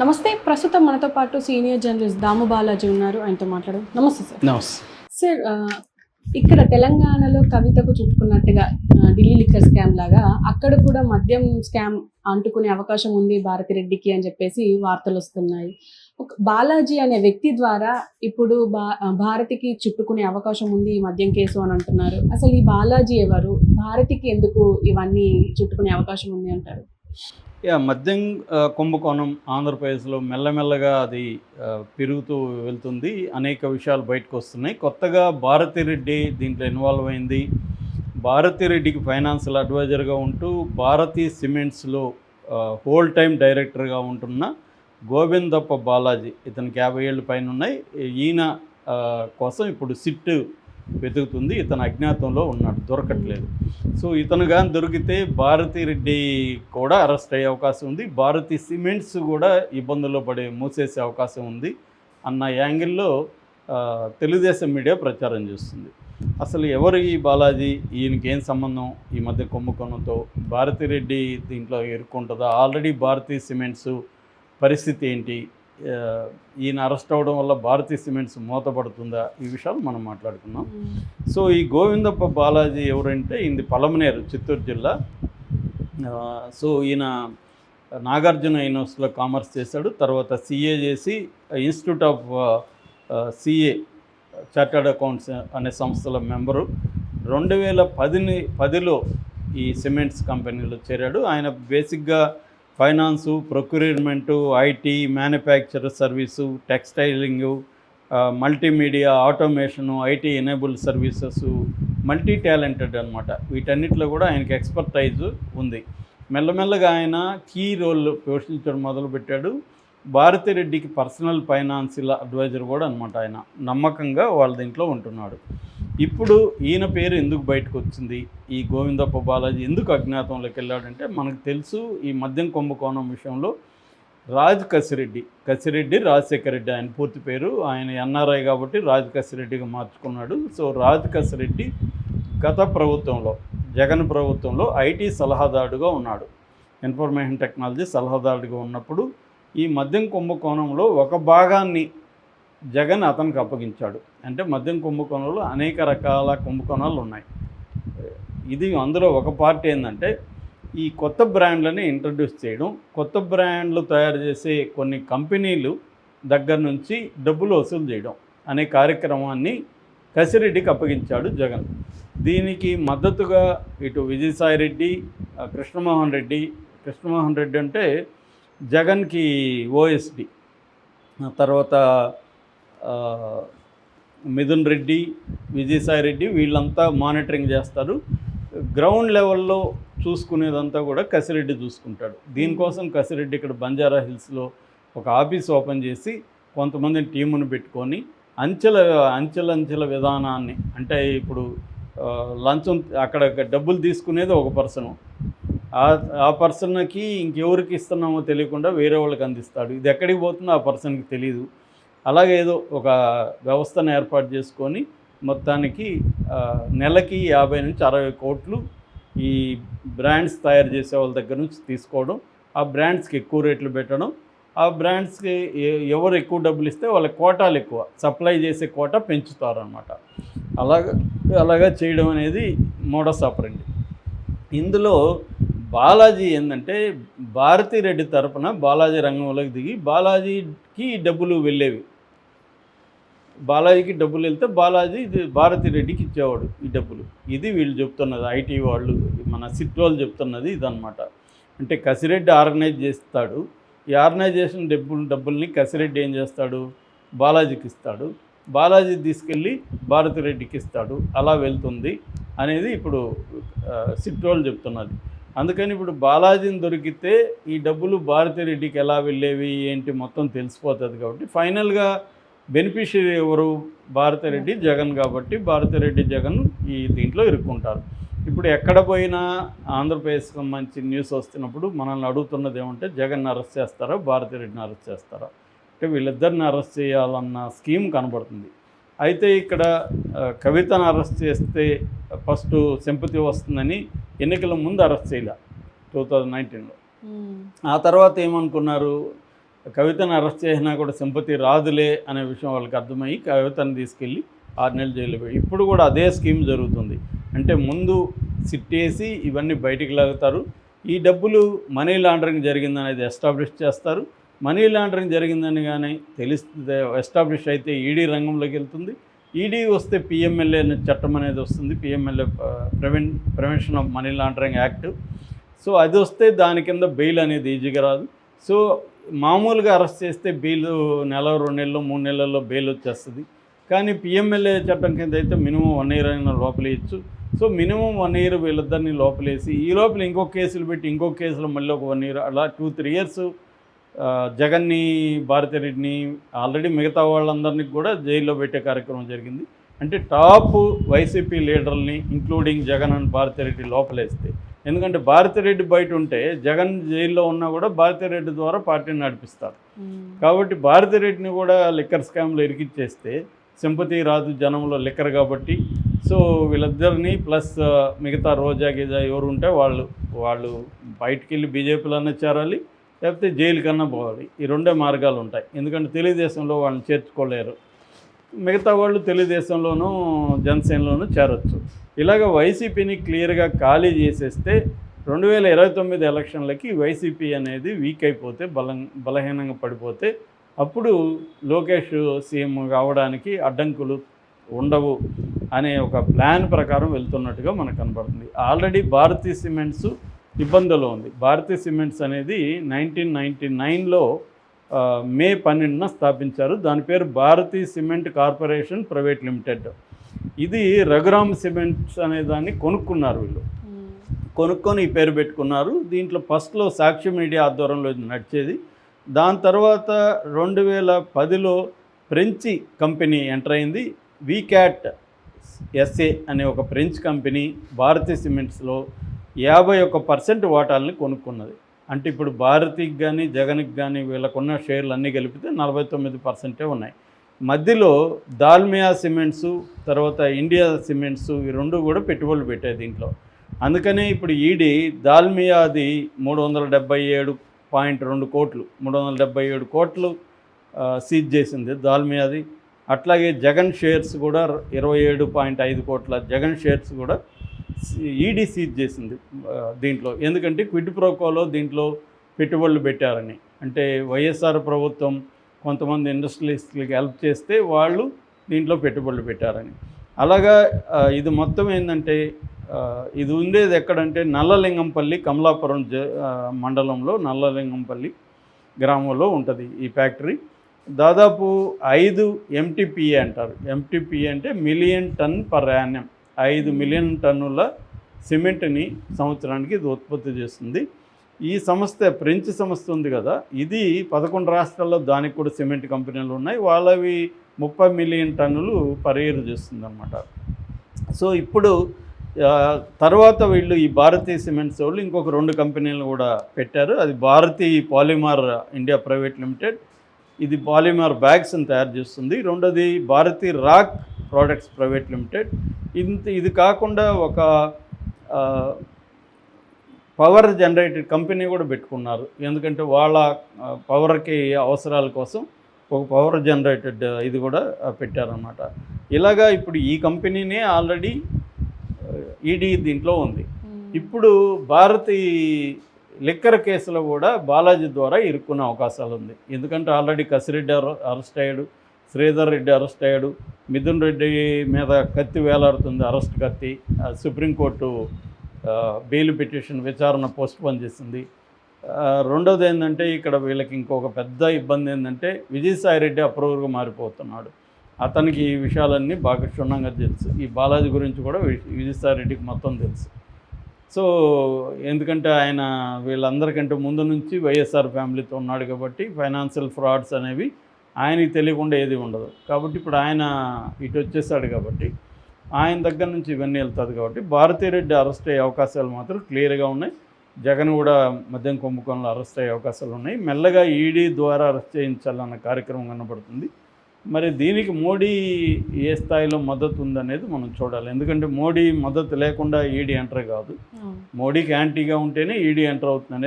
నమస్తే ప్రస్తుతం మనతో పాటు సీనియర్ జర్నలిస్ట్ దాము బాలాజీ ఉన్నారు. ఆయనతో మాట్లాడు నమస్తే సార్. నమస్తే. సార్ ఇక్కడ తెలంగాణలో కవితకు చుట్టుకున్నట్టుగా ఢిల్లీ లిక్కర్ స్కామ్ లాగా అక్కడ కూడా మద్యం స్కామ్ అంటుకునే అవకాశం ఉంది భారతిరెడ్డికి అని చెప్పేసి వార్తలు వస్తున్నాయి. ఒక బాలాజీ అనే వ్యక్తి ద్వారా ఇప్పుడు బా భారతికి చుట్టుకునే అవకాశం ఉంది ఈ మద్యం కేసు అని అంటున్నారు. అసలు ఈ బాలాజీ ఎవరు? భారతికి ఎందుకు ఇవన్నీ చుట్టుకునే అవకాశం ఉంది అంటారు? యా మద్యం కుంభకోణం ఆంధ్రప్రదేశ్లో మెల్లమెల్లగా అది పెరుగుతూ వెళ్తుంది. అనేక విషయాలు బయటకు వస్తున్నాయి. కొత్తగా భారతిరెడ్డి దీంట్లో ఇన్వాల్వ్ అయింది. భారతిరెడ్డికి ఫైనాన్షియల్ అడ్వైజర్గా ఉంటూ భారతీ సిమెంట్స్లో హోల్ టైం డైరెక్టర్గా ఉంటున్న గోవిందప్ప బాలాజీ ఇతనికి యాభై ఏళ్ళు పైన ఉన్నాయి. ఈయన కోసం ఇప్పుడు సిట్ వెతుకుతుంది. ఇతను అజ్ఞాతంలో ఉన్నాడు దొరకట్లేదు. సో ఇతను కానీ దొరికితే భారతి రెడ్డి కూడా అరెస్ట్ అయ్యే అవకాశం ఉంది. భారతి సిమెంట్స్ కూడా ఇబ్బందుల్లో పడే మూసేసే అవకాశం ఉంది అన్న యాంగిల్లో తెలుగుదేశం మీడియా ప్రచారం చేస్తుంది. అసలు ఎవరు ఈ బాలాజీ? ఈయనకి ఏం సంబంధం? ఈ మధ్య కుంభకోణంతో భారతిరెడ్డి దీంట్లో ఇరుక్కుంటుందా? ఆల్రెడీ భారతీ సిమెంట్స్ పరిస్థితి ఏంటి? ఈయన అరెస్ట్ అవ్వడం వల్ల భారతీ సిమెంట్స్ మూతపడుతుందా? ఈ విషయాలు మనం మాట్లాడుకున్నాం సో ఈ గోవిందప్ప బాలాజీ ఎవరంటే ఇది పలమనేరు చిత్తూరు జిల్లా. సో ఈయన నాగార్జున యూనివర్సిటీలో కామర్స్ చేశాడు. తర్వాత సిఏ చేసి institute of CA chartered accounts అనే సంస్థల మెంబరు. రెండు వేల పదిని పదిలో ఈ సిమెంట్స్ కంపెనీలో చేరాడు. ఆయన బేసిక్గా finance procurement IT manufacture service టెక్స్టైలింగు multimedia automation IT enable services multi talented అనమాట వీటన్నిటిలో కూడా ఆయనకి ఎక్స్పర్టైజ్ ఉంది. మెల్లమెల్లగా ఆయన కీ రోల్ పోషించడం మొదలుపెట్టాడు. భారతిరెడ్డికి పర్సనల్ ఫైనాన్షియల్ అడ్వైజర్ కూడా అనమాట ఆయన. నమ్మకంగా వాళ్ళ దీంట్లో ఉంటున్నాడు. ఇప్పుడు ఈయన పేరు ఎందుకు బయటకు వచ్చింది? ఈ గోవిందప్ప బాలాజీ ఎందుకు అజ్ఞాతంలోకి వెళ్ళాడంటే మనకు తెలుసు ఈ మద్యం కుంభకోణం విషయంలో రాజ్ కసిరెడ్డి కసిరెడ్డి రాజశేఖర రెడ్డి ఆయన పూర్తి పేరు. ఆయన ఎన్ఆర్ఐ కాబట్టి రాజ్ కసిరెడ్డిగా మార్చుకున్నాడు. సో రాజ్ కసిరెడ్డి గత ప్రభుత్వంలో జగన్ ప్రభుత్వంలో ఐటీ సలహాదారుడుగా ఉన్నాడు. ఇన్ఫర్మేషన్ టెక్నాలజీ సలహాదారుడిగా ఉన్నప్పుడు ఈ మద్యం కుంభకోణంలో ఒక భాగాన్ని జగన్ అతనికి అప్పగించాడు. అంటే మద్యం కుంభకోణంలో అనేక రకాల కుంభకోణాలు ఉన్నాయి. ఇది అందులో ఒక పార్ట్ ఏంటంటే ఈ కొత్త బ్రాండ్లని ఇంట్రడ్యూస్ చేయడం కొత్త బ్రాండ్లు తయారు చేసే కొన్ని కంపెనీలు దగ్గర నుంచి డబ్బులు వసూలు చేయడం అనే కార్యక్రమాన్ని కసిరెడ్డికి అప్పగించాడు జగన్. దీనికి మద్దతుగా ఇటు విజయసాయిరెడ్డి కృష్ణమోహన్ రెడ్డి కృష్ణమోహన్ రెడ్డి అంటే జగన్కి ఓఎస్డి తర్వాత మిథున్ రెడ్డి విజయసాయి రెడ్డి వీళ్ళంతా మానిటరింగ్ చేస్తారు. గ్రౌండ్ లెవెల్లో చూసుకునేదంతా కూడా కసిరెడ్డి చూసుకుంటాడు. దీనికోసం కసిరెడ్డి ఇక్కడ బంజారా హిల్స్లో ఒక ఆఫీస్ ఓపెన్ చేసి కొంతమంది టీమును పెట్టుకొని అంచెల అంచెలంచెల విధానాన్ని అంటే ఇప్పుడు లంచం అక్కడ డబ్బులు తీసుకునేది ఒక పర్సను ఆ పర్సన్కి ఇంకెవరికి ఇస్తున్నామో తెలియకుండా వేరే వాళ్ళకి అందిస్తాడు. ఇది ఎక్కడికి పోతుందో ఆ పర్సన్కి తెలియదు అలాగే ఏదో ఒక వ్యవస్థను ఏర్పాటు చేసుకొని మొత్తానికి నెలకి యాభై నుంచి అరవై కోట్లు ఈ బ్రాండ్స్ తయారు చేసే వాళ్ళ దగ్గర నుంచి తీసుకోవడం ఆ బ్రాండ్స్కి ఎక్కువ రేట్లు పెట్టడం ఆ బ్రాండ్స్కి ఎవరు ఎక్కువ డబ్బులు ఇస్తే వాళ్ళ కోటాలు ఎక్కువ సప్లై చేసే కోట పెంచుతారనమాట అలాగా అలాగా చేయడం అనేది మోడస్ ఆపరండి. ఇందులో బాలాజీ ఏంటంటే భారతీ రెడ్డి తరపున బాలాజీ రంగంలోకి దిగి బాలాజీ బాలాజీకి డబ్బులు వెళ్ళేవి. బాలాజీకి డబ్బులు వెళ్తే బాలాజీ ఇది భారతిరెడ్డికి ఇచ్చేవాడు ఈ డబ్బులు. ఇది వీళ్ళు చెప్తున్నది ఐటీ వాళ్ళు మన సిట్ వాళ్ళు చెప్తున్నది ఇదన్నమాట. అంటే కసిరెడ్డి ఆర్గనైజ్ చేస్తాడు. ఈ ఆర్గనైజేషన్ డబ్బులు డబ్బుల్ని కసిరెడ్డి ఏం చేస్తాడు? బాలాజీకి ఇస్తాడు. బాలాజీ తీసుకెళ్ళి భారతిరెడ్డికి ఇస్తాడు. అలా వెళ్తుంది అనేది ఇప్పుడు సిట్ వాళ్ళు చెప్తున్నది. అందుకని ఇప్పుడు బాలాజీని దొరికితే ఈ డబ్బులు భారతిరెడ్డికి ఎలా వెళ్ళేవి ఏంటి మొత్తం తెలిసిపోతుంది కాబట్టి ఫైనల్గా బెనిఫిషియరీ ఎవరు? భారతిరెడ్డి జగన్ కాబట్టి భారతిరెడ్డి జగన్ ఈ దీంట్లో ఇరుక్కుంటారు. ఇప్పుడు ఎక్కడ పోయినా ఆంధ్రప్రదేశ్కి సంబంధించి న్యూస్ వస్తున్నప్పుడు మనల్ని అడుగుతున్నది ఏమంటే జగన్ అరెస్ట్ చేస్తారా? భారతిరెడ్డిని అరెస్ట్ చేస్తారా? అంటే వీళ్ళిద్దరిని అరెస్ట్ చేయాలన్న స్కీమ్ కనబడుతుంది. అయితే ఇక్కడ కవితను అరెస్ట్ చేస్తే ఫస్ట్ సింపతి వస్తుందని ఎన్నికల ముందు అరెస్ట్ చేయలే టూ థౌజండ్ నైన్టీన్లో. ఆ తర్వాత ఏమనుకున్నారు? కవితను అరెస్ట్ చేసినా కూడా సింపతి రాదులే అనే విషయం వాళ్ళకి అర్థమయ్యి కవితను తీసుకెళ్ళి ఆరు నెలలు జైలు ఇప్పుడు కూడా అదే స్కీమ్ జరుగుతుంది. అంటే ముందు సిట్టేసి ఇవన్నీ బయటికి లాగుతారు. ఈ డబ్బులు మనీ లాండరింగ్ జరిగిందనేది ఎస్టాబ్లిష్ చేస్తారు. మనీ లాండరింగ్ జరిగిందని కానీ తెలిస్తే ఎస్టాబ్లిష్ అయితే ఈడీ రంగంలోకి వెళ్తుంది. ఈడీ వస్తే పిఎంఎల్ఏ చట్టం అనేది వస్తుంది. PMLA ప్రివెన్ prevention of money laundering act. So అది వస్తే దాని కింద బెయిల్ అనేది ఈజీగా రాదు. సో మామూలుగా అరెస్ట్ చేస్తే బెయిల్ నెల రెండు నెలలు మూడు నెలల్లో బెయిల్ వచ్చేస్తుంది. కానీ పిఎంఎల్ఏ చట్టం కింద అయితే మినిమం వన్ ఇయర్ అయినా లోపలేయచ్చు సో మినిమం వన్ ఇయర్ వీళ్ళిద్దరిని లోపలేసి ఈ లోపల ఇంకో కేసులు పెట్టి ఇంకో కేసులో మళ్ళీ ఒక వన్ ఇయర్ అలా టూ త్రీ ఇయర్స్ జగన్ని భారతిరెడ్డిని ఆల్రెడీ మిగతా వాళ్ళందరినీ కూడా జైల్లో పెట్టే కార్యక్రమం జరిగింది. అంటే టాప్ వైసీపీ లీడర్ని ఇంక్లూడింగ్ జగన్ అండ్ భారతిరెడ్డి లోపలేస్తే. ఎందుకంటే భారతిరెడ్డి బయట ఉంటే జగన్ జైల్లో ఉన్నా కూడా భారతిరెడ్డి ద్వారా పార్టీని నడిపిస్తారు. కాబట్టి భారతిరెడ్డిని కూడా లిక్కర్ స్కామ్లో ఇరికిచ్చేస్తే సింపతి రాదు జనంలో లిక్కర్ కాబట్టి సో వీళ్ళిద్దరిని ప్లస్ మిగతా రోజా గీజా ఎవరు ఉంటే వాళ్ళు వాళ్ళు బయటికి వెళ్ళి బీజేపీలోనే చేరాలి. లేకపోతే జైలు కన్నా పోవాలి. ఈ రెండే మార్గాలు ఉంటాయి. ఎందుకంటే తెలుగుదేశంలో వాళ్ళని చేర్చుకోలేరు. మిగతా వాళ్ళు తెలుగుదేశంలోనూ జనసేనలోనూ చేరొచ్చు. ఇలాగ వైసీపీని క్లియర్గా ఖాళీ చేసేస్తే రెండు వేల ఇరవై తొమ్మిది ఎలక్షన్లకి వైసీపీ అనేది వీక్ అయిపోతే బలం బలహీనంగా పడిపోతే అప్పుడు లోకేష్ సీఎం కావడానికి అడ్డంకులు ఉండవు అనే ఒక ప్లాన్ ప్రకారం వెళ్తున్నట్టుగా మనకు కనబడుతుంది. ఆల్రెడీ భారతీ సిమెంట్స్ ఇబ్బందులు ఉంది. భారతీ సిమెంట్స్ అనేది నైన్టీన్ నైంటీ నైన్లో మే పన్నెండున స్థాపించారు. దాని పేరు Bharathi cement corporation private limited. ఇది రఘురామ్ సిమెంట్స్ అనే దాన్ని కొనుక్కున్నారు వీళ్ళు. కొనుక్కొని ఈ పేరు పెట్టుకున్నారు. దీంట్లో ఫస్ట్లో సాక్షి మీడియా ఆధ్వర్యంలో నడిచేది. దాని తర్వాత రెండు వేల పదిలో ఫ్రెంచి కంపెనీ ఎంటర్ అయింది. వీక్యాట్ ఎస్ఏ అనే ఒక ఫ్రెంచ్ కంపెనీ భారతీ సిమెంట్స్లో యాభై ఒక్క పర్సెంట్ వాటాలని కొనుక్కున్నది. అంటే ఇప్పుడు భారతికి కానీ జగన్కి కానీ వీళ్ళకున్న షేర్లు అన్నీ కలిపితే నలభై తొమ్మిది పర్సెంటే ఉన్నాయి. మధ్యలో దాల్మియా సిమెంట్స్ తర్వాత ఇండియా సిమెంట్స్ ఈ రెండు కూడా పెట్టుబడులు పెట్టాయి దీంట్లో. అందుకనే ఇప్పుడు ఈడీ దాల్మియాది మూడు వందల డెబ్బై ఏడు పాయింట్ రెండు కోట్లు మూడు వందల డెబ్బై ఏడు కోట్లు సీజ్ చేసింది దాల్మియాది. అట్లాగే జగన్ షేర్స్ కూడా ఇరవై ఏడు పాయింట్ ఐదు కోట్ల జగన్ షేర్స్ కూడా ఈడీ సీజ్ చేసింది దీంట్లో. ఎందుకంటే క్విడ్ ప్రోకోలో దీంట్లో పెట్టుబడులు పెట్టారని. అంటే వైఎస్ఆర్ ప్రభుత్వం కొంతమంది ఇండస్ట్రియలిస్టులకి హెల్ప్ చేస్తే వాళ్ళు దీంట్లో పెట్టుబడులు పెట్టారని. అలాగా ఇది మొత్తం ఏంటంటే ఇది ఉండేది ఎక్కడంటే నల్లలింగంపల్లి కమలాపురం జ మండలంలో నల్లలింగంపల్లి గ్రామంలో ఉంటుంది ఈ ఫ్యాక్టరీ. దాదాపు ఐదు ఎంటీపీఏ అంటారు. ఎంటీపీఏ అంటే మిలియన్ టన్ పర్ యానం ఐదు మిలియన్ టన్నుల సిమెంట్ని సంవత్సరానికి ఇది ఉత్పత్తి చేస్తుంది. ఈ సంస్థ ఫ్రెంచ్ సంస్థ ఉంది కదా ఇది పదకొండు రాష్ట్రాల్లో దానికి కూడా సిమెంట్ కంపెనీలు ఉన్నాయి. వాళ్ళవి ముప్పై మిలియన్ టన్నులు పరేరు చేస్తుంది అనమాట సో ఇప్పుడు తర్వాత వీళ్ళు ఈ భారతీయ సిమెంట్స్ వాళ్ళు ఇంకొక రెండు కంపెనీలు కూడా పెట్టారు. అది Bharathi polymer India private limited. ఇది పాలిమార్ బ్యాగ్స్ని తయారు చేస్తుంది. రెండోది Bharathi rock products private limited. ఇంత ఇది కాకుండా ఒక పవర్ జనరేటెడ్ కంపెనీ కూడా పెట్టుకున్నారు. ఎందుకంటే వాళ్ళ పవర్కి అవసరాల కోసం ఒక పవర్ జనరేటెడ్ ఇది కూడా ఆ, పెట్టారన్నమాట. ఇలాగా ఇప్పుడు ఈ కంపెనీనే ఆల్రెడీ ఈడీ దీంట్లో ఉంది. ఇప్పుడు భారతి లిక్కర్ కేసులో కూడా బాలాజీ ద్వారా ఇరుక్కునే అవకాశాలు ఉంది. ఎందుకంటే ఆల్రెడీ కసిరెడ్డి అరె- అరెస్ట్ అయ్యాడు శ్రీధర్ రెడ్డి అరెస్ట్ అయ్యాడు మిథున్ రెడ్డి మీద కత్తి వేలాడుతుంది అరెస్ట్ కత్తి. సుప్రీంకోర్టు బెయిల్ పిటిషన్ విచారణ పోస్ట్ పోన్ చేసింది. రెండోది ఏంటంటే ఇక్కడ వీళ్ళకి ఇంకొక పెద్ద ఇబ్బంది ఏంటంటే విజయసాయిరెడ్డి అప్రూవర్గా మారిపోతున్నాడు. అతనికి ఈ విషయాలన్నీ బాగా క్షుణ్ణంగా తెలుసు. ఈ బాలాజీ గురించి కూడా విజయసాయిరెడ్డికి రెడ్డికి మొత్తం తెలుసు. సో ఎందుకంటే ఆయన వీళ్ళందరికంటే ముందు నుంచి వైఎస్ఆర్ ఫ్యామిలీతో ఉన్నాడు కాబట్టి ఫైనాన్షియల్ ఫ్రాడ్స్ అనేవి ఆయనకి తెలియకుండా ఏది ఉండదు. కాబట్టి ఇప్పుడు ఆయన ఇటు వచ్చేసాడు కాబట్టి ఆయన దగ్గర నుంచి ఇవన్నీ వెళ్తుంది కాబట్టి భారతీరెడ్డి అరెస్ట్ అయ్యే అవకాశాలు మాత్రం క్లియర్గా ఉన్నాయి. జగన్ కూడా మద్యం కుంభకోణంలో అరెస్ట్ అయ్యే అవకాశాలు ఉన్నాయి. మెల్లగా ఈడీ ద్వారా అరెస్ట్ చేయించాలన్న కార్యక్రమం కనబడుతుంది. మరి దీనికి మోడీ ఏ స్థాయిలో మద్దతు ఉందనేది మనం చూడాలి. ఎందుకంటే మోడీ మద్దతు లేకుండా ఈడీ ఎంటర్ కాదు. మోడీకి యాంటీగా ఉంటేనే ఈడీ ఎంటర్ అవుతుంది అనేది